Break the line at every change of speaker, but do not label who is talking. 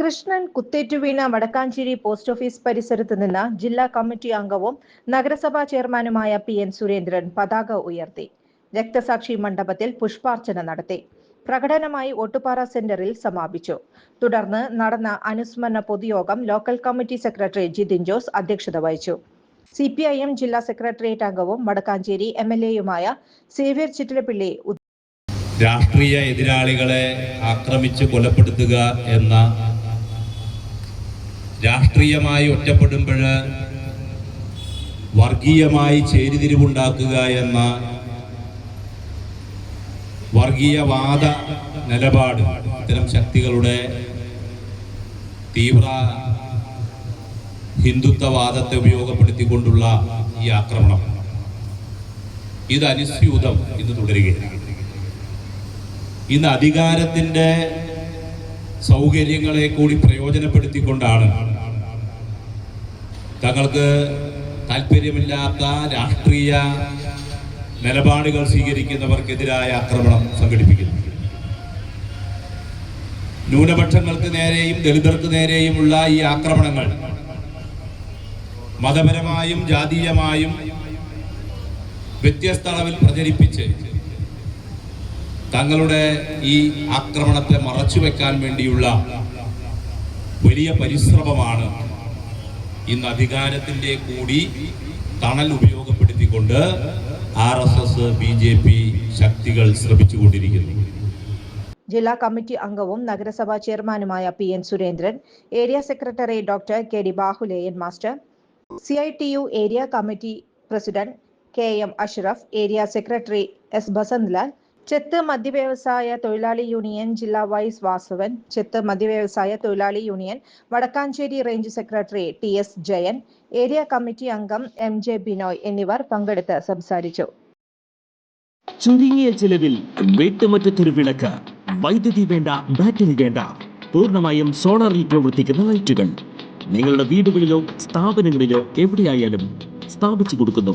കൃഷ്ണൻ കുത്തേറ്റുവീണ Vadakkanchery post office പരിസരത്ത് നിന്ന് ജില്ലാ കമ്മിറ്റി അംഗവും നഗരസഭാ ചെയർമാനുമായ പി എൻ സുരേന്ദ്രൻ പതാക ഉയർത്തി. രക്തസാക്ഷി മണ്ഡപത്തിൽ പുഷ്പാർച്ചന നടത്തി. പ്രകടനമായി ഒട്ടുപാറ സെന്ററിൽ സമാപിച്ചു. തുടർന്ന് നടന്ന അനുസ്മരണ പൊതുയോഗം local committee secretary Jithin Jose അധ്യക്ഷത വഹിച്ചു. സി പി ഐ എം ജില്ലാ സെക്രട്ടേറിയറ്റ് അംഗവും വടക്കാഞ്ചേരി എം എൽ എയുമായ സേവ്യർ ചിറ്റിലപ്പിള്ളി
രാഷ്ട്രീയ എതിരാളികളെ ആക്രമിച്ച് കൊലപ്പെടുത്തുക എന്ന രാഷ്ട്രീയമായി ഒറ്റപ്പെടുമ്പോൾ വർഗീയമായി ചേരിതിരിവുണ്ടാക്കുക എന്ന വർഗീയവാദ നിലപാട് ഇത്തരം ശക്തികളുടെ തീവ്ര ഹിന്ദുത്വവാദത്തെ ഉപയോഗപ്പെടുത്തിക്കൊണ്ടുള്ള ഈ ആക്രമണം. ഇത് അനുസ്യൂതം ഇന്ന് തുടരുകയാണ്. ഇന്ന് അധികാരത്തിന്റെ സൗകര്യങ്ങളെ കൂടി പ്രയോജനപ്പെടുത്തിക്കൊണ്ടാണ് തങ്ങൾക്ക് താല്പര്യമില്ലാത്ത രാഷ്ട്രീയ നിലപാടുകൾ സ്വീകരിക്കുന്നവർക്കെതിരായ ആക്രമണം സംഘടിപ്പിക്കുന്നു. ന്യൂനപക്ഷങ്ങൾക്ക് നേരെയും ദളിതർക്ക് നേരെയുമുള്ള ഈ ആക്രമണങ്ങൾ മതപരമായും ജാതീയമായും വ്യത്യസ്ത അളവിൽ പ്രചരിപ്പിച്ച് തങ്ങളുടെ ഈ ആക്രമണത്തെ മറച്ചുവെക്കാൻ വേണ്ടിയുള്ള വലിയ പരിശ്രമമാണ് ഇന്ന് അധികാരത്തിന്റെ കൂടി തണൽ ഉപയോഗപ്പെടുത്തിക്കൊണ്ട് R S S B J P ശക്തികൾ ശ്രമിച്ചുകൊണ്ടിരിക്കുന്നു.
ജില്ലാ കമ്മിറ്റി അംഗവും നഗരസഭാ ചെയർമാനുമായ P N Surendran area secretary doctor K D Bahuleyan master C I T U area committee president K M Ashraf area secretary S Basanthlal ചെത്ത് മദ്യവ്യവസായ തൊഴിലാളി union ജില്ലാ vice Vasavan ചെത്ത് മദ്യവ്യവസായ തൊഴിലാളി union Vadakkanchery range secretary T S Jayan area committee അംഗം M J Binoy എന്നിവർ പങ്കെടുത്ത് സംസാരിച്ചു.
ചുരുങ്ങിയ ചിലവിൽ വീട്ടുമുറ്റത്തൊരു വിളക്ക് വൈദ്യുതി വേണ്ട ബാറ്ററി വേണ്ട പൂർണമായും സോളാറിൽ പ്രവർത്തിക്കുന്ന ലൈറ്റുകൾ. നിങ്ങളുടെ വീടുകളിലോ സ്ഥാപനങ്ങളിലോ എവിടെയായാലും സ്ഥാപിച്ചു കൊടുക്കുന്നു.